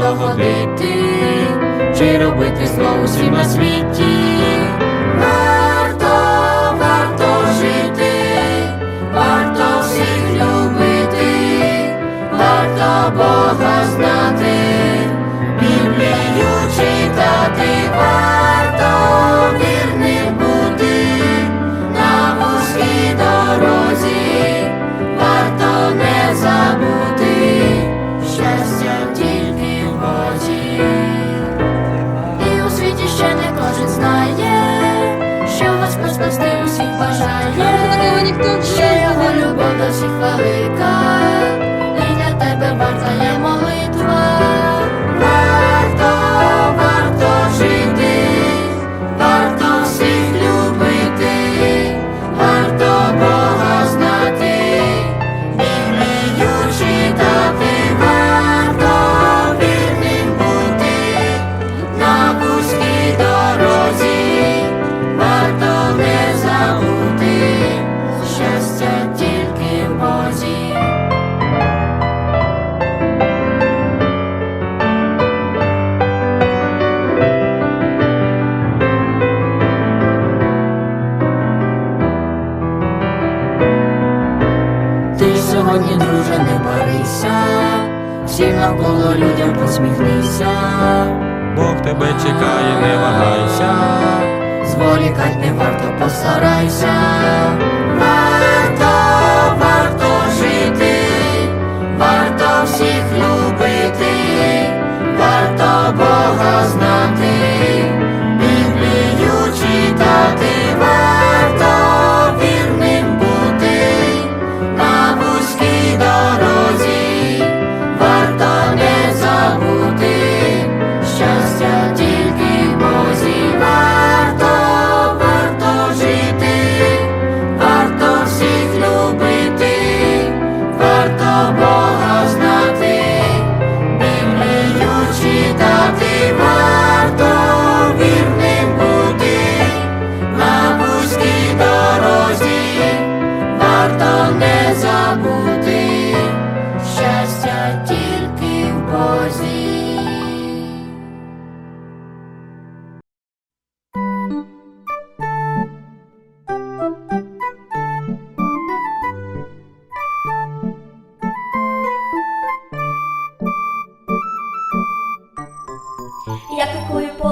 доводити, чи робити знову всім на світі. тебе чекає, не вагайся, зволікать не варто, постарайся.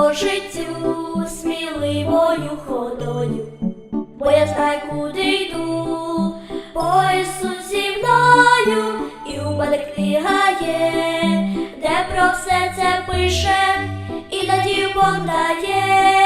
по життю сміливою ходою, бо я знаю, куди йду, по зі мною, і у мене книга є, де про все це пише, і тоді Бог дає.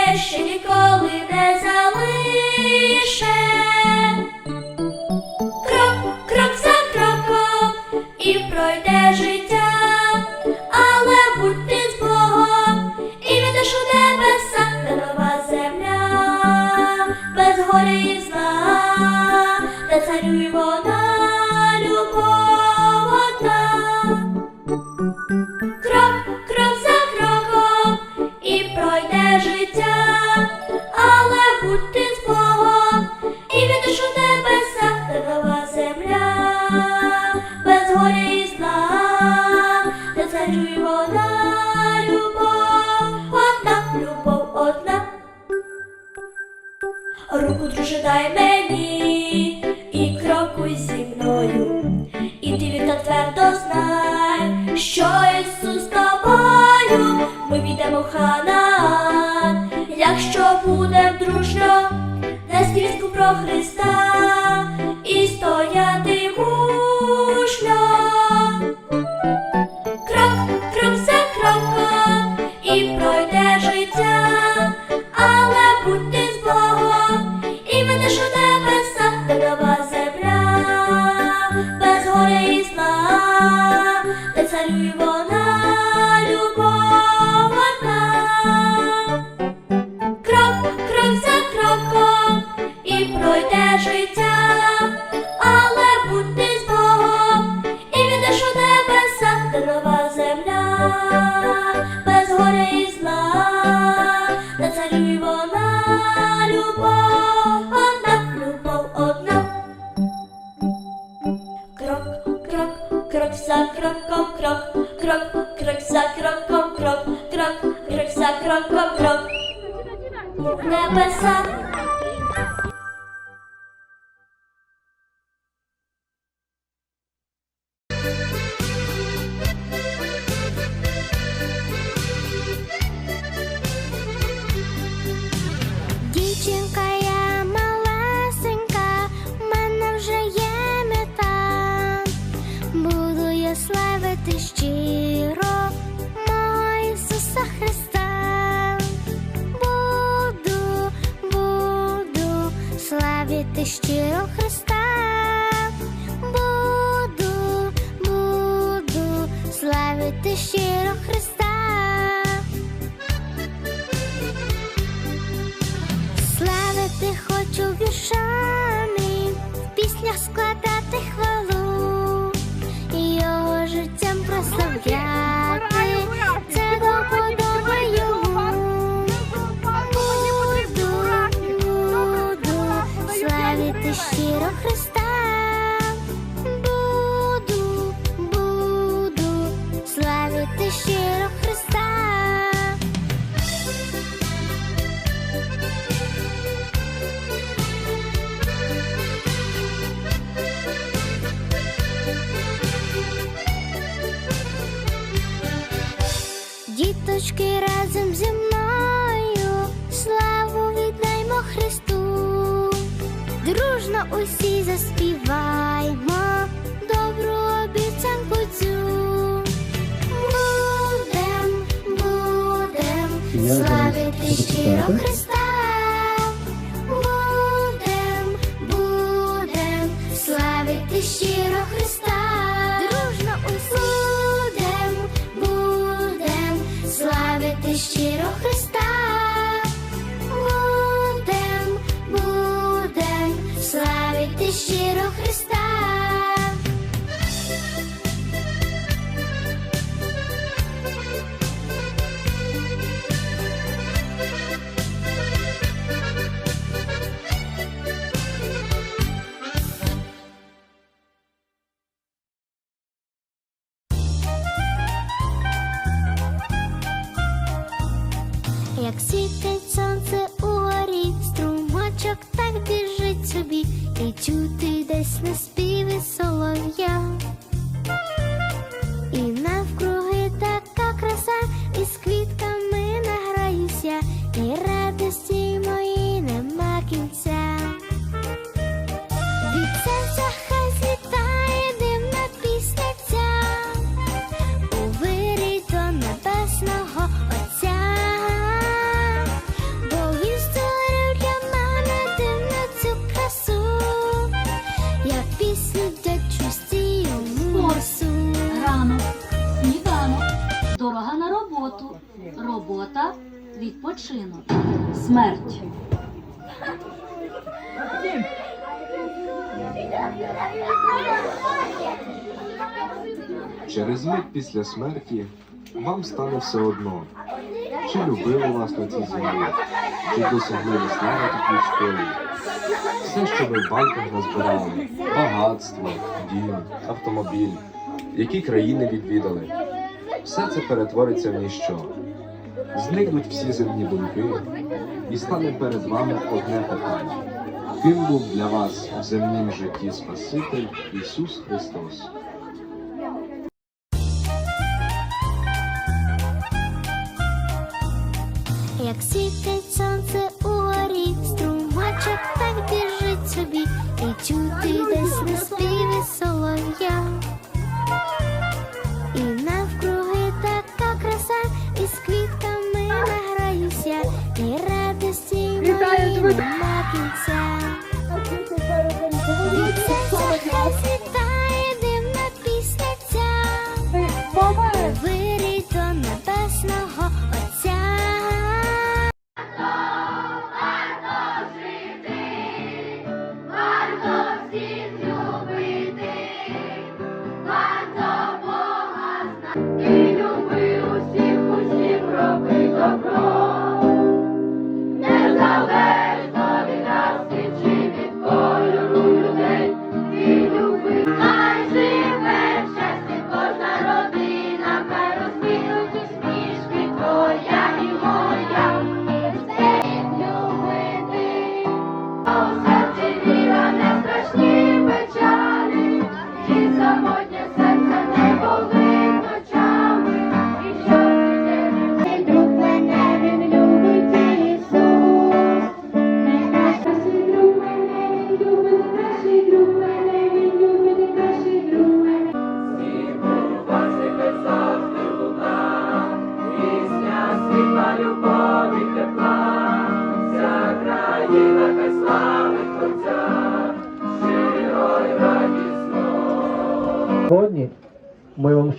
руку друже дай мені і крокуй зі мною, і ти вірта твердо знай, що Ісус з тобою ми війдемо Хана, якщо будем дружно, на стрічку про Христа. життя, але будь ти з Богом, і відеш у небеса, та нова земля, без горя і зла, та царюй вона, любов, одна, любов одна. Крок, крок, крок за кроком, крок, крок, крок за кроком, крок, крок, крок за кроком, крок. Небеса. Щиро Христа. Славити хочу віршами, в піснях складати хвалу, і його життям прославляти, це до подоби йому. Буду, буду славити щиро Христа. Діточки разом зі мною славу віддаймо Христу, дружно усі заспіваймо добру обіцянку цю. Будем, будем славити щиро Христа. Будем, будем славити щиро співи солов'я. Відпочинок, смерть. Через мить після смерті вам стане все одно, чи любили вас на цій землі, чи досягли ви слави такій школі. Все, що ви в банках назбирали, багатство, дім, автомобіль, які країни відвідали, все це перетвориться в ніщо. Зникнуть всі земні думки, і стане перед вами одне питання. Ким був для вас в земнім житті Спаситель Ісус Христос? Як світить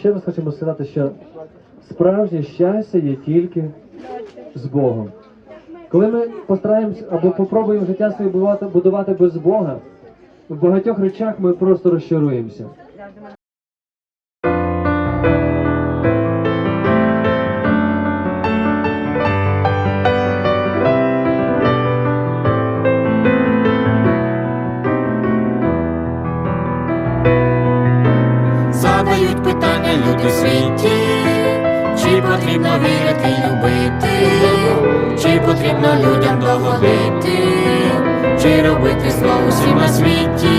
ще раз хочемо сказати, що справжнє щастя є тільки з Богом. Коли ми постараємося або попробуємо життя своє будувати, будувати без Бога, в багатьох речах ми просто розчаруємося. у світі, чи потрібно вірити, й любити, чи потрібно людям доводити, чи робити зло усім на світі.